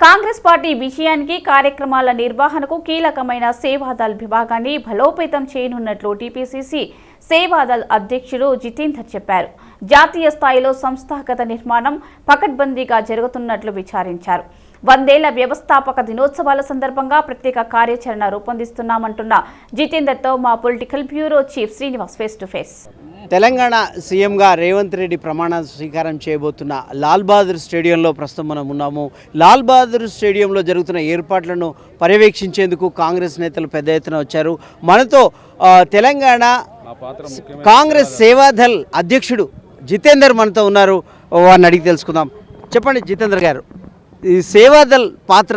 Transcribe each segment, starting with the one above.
Congress party విజయానికి కార్యక్రమాల నిర్వహణకు కీలకమైన సేవాదల్ విభాగాన్ని బలోపేతం చేయనున్నట్లు టీపీసీసీ సేవాదల్ అధ్యక్షుడు జితేందర్ చెప్పారు. జాతీయ స్థాయిలో సంస్థాగత నిర్మాణం పకడ్బందీగా జరుగుతున్నట్లు విచారించారు. వందేళ్ళ వ్యవస్థాపక దినోత్సవాల సందర్భంగా ప్రత్యేక కార్యాచరణ రూపొందిస్తున్నామంటున్న జితేందర్తో మా political bureau chief Srinivas face to face Telangana సీఎంగా రేవంత్ రెడ్డి ప్రమాణ స్వీకారం చేయబోతున్న లాల్ బహదూర్ స్టేడియంలో ప్రస్తుతం మనం ఉన్నాము. లాల్ బహదూర్ స్టేడియంలో జరుగుతున్న ఏర్పాట్లను పర్యవేక్షించేందుకు కాంగ్రెస్ నేతలు పెద్ద ఎత్తున వచ్చారు. మనతో తెలంగాణ కాంగ్రెస్ సేవాదల్ అధ్యక్షుడు జితేందర్ మనతో ఉన్నారు. వారిని అడిగి తెలుసుకుందాం. చెప్పండి జితేందర్ గారు. ఈ సేవాదల్ పాత్ర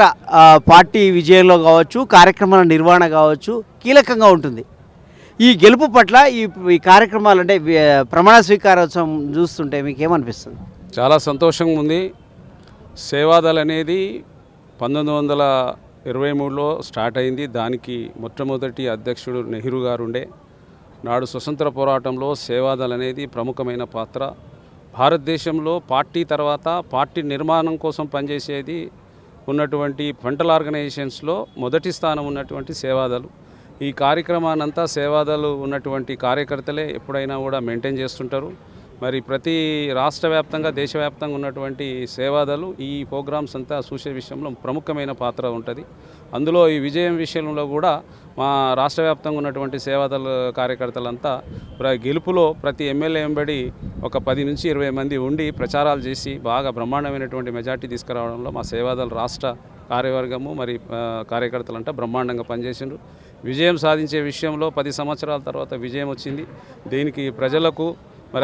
పార్టీ విజయంలో కావచ్చు కార్యక్రమాల నిర్వహణ కావచ్చు కీలకంగా ఉంటుంది. ఈ గెలుపు పట్ల ఈ ఈ కార్యక్రమాలు అంటే ప్రమాణ స్వీకారోత్సవం చూస్తుంటే మీకు ఏమనిపిస్తుంది చాలా సంతోషంగా ఉంది. సేవాదల్ అనేది పంతొమ్మిది వందల ఇరవై మూడులో స్టార్ట్ అయింది. దానికి మొట్టమొదటి అధ్యక్షుడు నెహ్రూ గారుండే. నాడు స్వతంత్ర పోరాటంలో సేవాదల్ అనేది ప్రముఖమైన పాత్ర. భారతదేశంలో పార్టీ తర్వాత పార్టీ నిర్మాణం కోసం పనిచేసేది ఉన్నటువంటి ఫంటల్ ఆర్గనైజేషన్స్లో మొదటి స్థానం ఉన్నటువంటి సేవాదలు ఈ కార్యక్రమానంతా సేవాదలు ఉన్నటువంటి కార్యకర్తలే ఎప్పుడైనా కూడా మెయింటైన్ చేస్తుంటారు. మరి ప్రతి రాష్ట్ర వ్యాప్తంగా దేశవ్యాప్తంగా ఉన్నటువంటి సేవాదలు ఈ ప్రోగ్రామ్స్ అంతా చూసే విషయంలో ప్రముఖమైన పాత్ర ఉంటుంది. అందులో ఈ విజయం విషయంలో కూడా మా రాష్ట్ర వ్యాప్తంగా ఉన్నటువంటి సేవాదళ కార్యకర్తలంతా ప్ర- గెలుపులో ప్రతి ఎమ్మెల్యే వెంబడి ఒక పది నుంచి ఇరవై మంది ఉండి ప్రచారాలు చేసి బాగా బ్రహ్మాండమైనటువంటి మెజార్టీ తీసుకురావడంలో మా సేవాదళ రాష్ట్ర కార్యవర్గము మరి కార్యకర్తలంతా బ్రహ్మాండంగా పనిచేసిండ్రు. విజయం సాధించే విషయంలో పది సంవత్సరాల తర్వాత విజయం వచ్చింది. దీనికి ప్రజలకు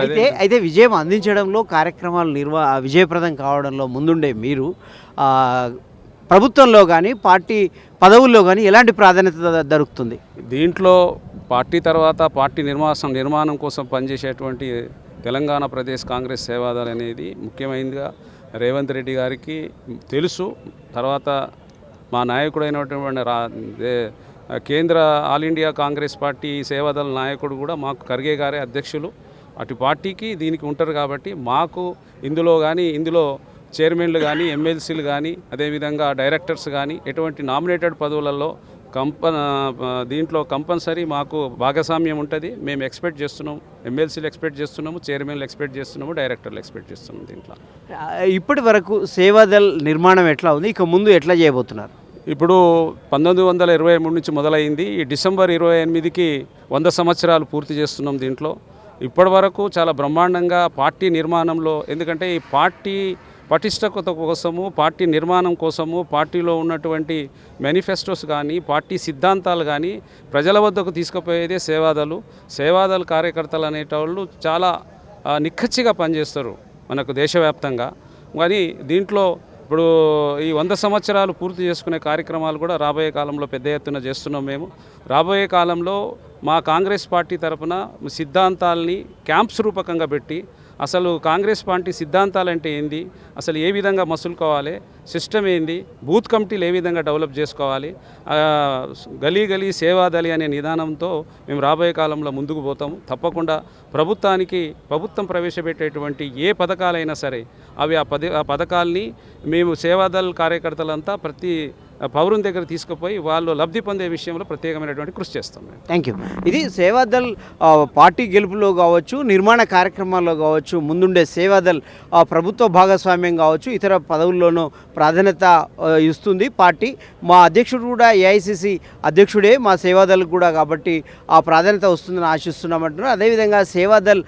అయితే అయితే విజయం అందించడంలో కార్యక్రమాలు నిర్వా విజయప్రదం కావడంలో ముందుండే మీరు ప్రభుత్వంలో కానీ పార్టీ పదవుల్లో కానీ ఎలాంటి ప్రాధాన్యత దొరుకుతుంది? దీంట్లో పార్టీ తర్వాత పార్టీ నిర్మాసం నిర్మాణం కోసం పనిచేసేటువంటి తెలంగాణ ప్రదేశ్ కాంగ్రెస్ సేవాదళ్ అనేది ముఖ్యమైనదిగా రేవంత్ రెడ్డి గారికి తెలుసు. తర్వాత మా నాయకుడైనటువంటి రా కేంద్ర All India Congress party Sevadal నాయకుడు కూడా మాకు ఖర్గే గారే అధ్యక్షులు. అటు పార్టీకి దీనికి ఉంటారు కాబట్టి మాకు ఇందులో కానీ ఇందులో చైర్మన్లు కానీ ఎమ్మెల్సీలు కానీ అదేవిధంగా డైరెక్టర్స్ కానీ ఎటువంటి నామినేటెడ్ పదవులలో కంప దీంట్లో కంపల్సరీ మాకు భాగస్వామ్యం ఉంటుంది. మేము ఎక్స్పెక్ట్ చేస్తున్నాం ఎమ్మెల్సీలు ఎక్స్పెక్ట్ చేస్తున్నాము చైర్మన్లు ఎక్స్పెక్ట్ చేస్తున్నాము డైరెక్టర్లు ఎక్స్పెక్ట్ చేస్తున్నాం దీంట్లో. ఇప్పటి వరకు సేవాదల్ నిర్మాణం ఎట్లా ఉంది? ఇక ముందు ఎట్లా చేయబోతున్నారు? ఇప్పుడు పంతొమ్మిది వందల ఇరవై మూడు నుంచి మొదలైంది. ఈ డిసెంబర్ ఇరవై ఎనిమిదికి వంద సంవత్సరాలు పూర్తి చేస్తున్నాం దీంట్లో. ఇప్పటి వరకు చాలా బ్రహ్మాండంగా పార్టీ నిర్మాణంలో ఎందుకంటే ఈ పార్టీ పటిష్టత కోసము పార్టీ నిర్మాణం కోసము పార్టీలో ఉన్నటువంటి మేనిఫెస్టోస్ కానీ పార్టీ సిద్ధాంతాలు కానీ ప్రజల వద్దకు తీసుకుపోయేదే సేవాదలు. సేవాదలు కార్యకర్తలు అనేటోళ్ళు చాలా నిక్కచ్చిగా పనిచేస్తారు మనకు దేశవ్యాప్తంగా. కానీ దీంట్లో ఇప్పుడు ఈ వంద సంవత్సరాలు పూర్తి చేసుకునే కార్యక్రమాలు కూడా రాబోయే కాలంలో పెద్ద ఎత్తున చేస్తున్నాం మేము. రాబోయే కాలంలో మా కాంగ్రెస్ పార్టీ తరపున సిద్ధాంతాలని క్యాంప్స్ రూపకంగా పెట్టి అసలు కాంగ్రెస్ పార్టీ సిద్ధాంతాలు అంటే ఏంది? అసలు ఏ విధంగా మసులుకోవాలి? సిస్టమ్ ఏంది? బూత్ కమిటీలు ఏ విధంగా డెవలప్ చేసుకోవాలి? గలీ గలీ సేవాదలి అనే నిదానంతో మేము రాబోయే కాలంలో ముందుకు పోతాము. తప్పకుండా ప్రభుత్వానికి ప్రభుత్వం ప్రవేశపెట్టేటువంటి ఏ పథకాలైనా సరే అవి ఆ పద ఆ పథకాల్ని మేము సేవాదళ కార్యకర్తలంతా ప్రతి పౌరుని దగ్గర తీసుకుపోయి వాళ్ళు లబ్ధి పొందే విషయంలో ప్రత్యేకమైనటువంటి కృషి చేస్తాం మేము థ్యాంక్ యూ ఇది సేవాదల్ పార్టీ గెలుపులో కావచ్చు నిర్మాణ కార్యక్రమాల్లో కావచ్చు ముందుండే సేవాదల్ ఆ, ప్రభుత్వ భాగస్వామ్యం కావచ్చు ఇతర పదవుల్లోనూ ప్రాధాన్యత ఇస్తుంది పార్టీ. మా అధ్యక్షుడు కూడా ఏఐసిసి అధ్యక్షుడే మా సేవాదల్ కూడా కాబట్టి ఆ ప్రాధాన్యత వస్తుందని ఆశిస్తున్నామంటున్నారు అదేవిధంగా సేవాదల్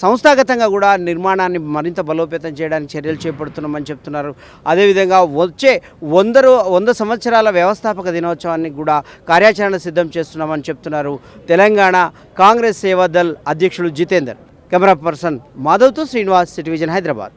సంస్థాగతంగా కూడా నిర్మాణాన్ని మరింత బలోపేతం చేయడానికి చర్యలు చేపడుతున్నామని చెప్తున్నారు. అదేవిధంగా వచ్చే వందరు వంద వంద సంవత్సరాల వ్యవస్థాపక దినోత్సవాన్ని కూడా కార్యాచరణ సిద్ధం చేస్తున్నామని చెప్తున్నారు తెలంగాణ కాంగ్రెస్ సేవాదల్ అధ్యక్షులు జితేందర్. కెమెరా పర్సన్ మాధవ్తో శ్రీనివాస్ సిటివిజన్ హైదరాబాద్.